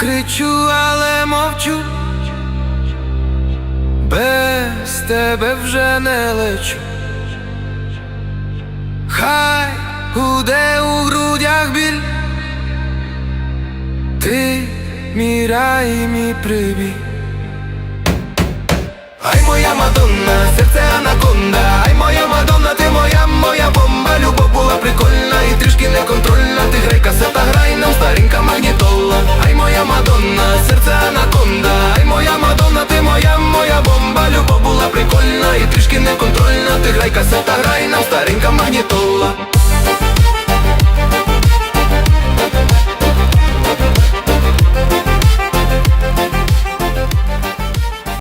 кричу, але мовчу. Без тебе вже не лечу. Хай гуде у грудях біль. Ти мій мій прибій. Ай моя Мадонна, касета грає нам старенька магнітола.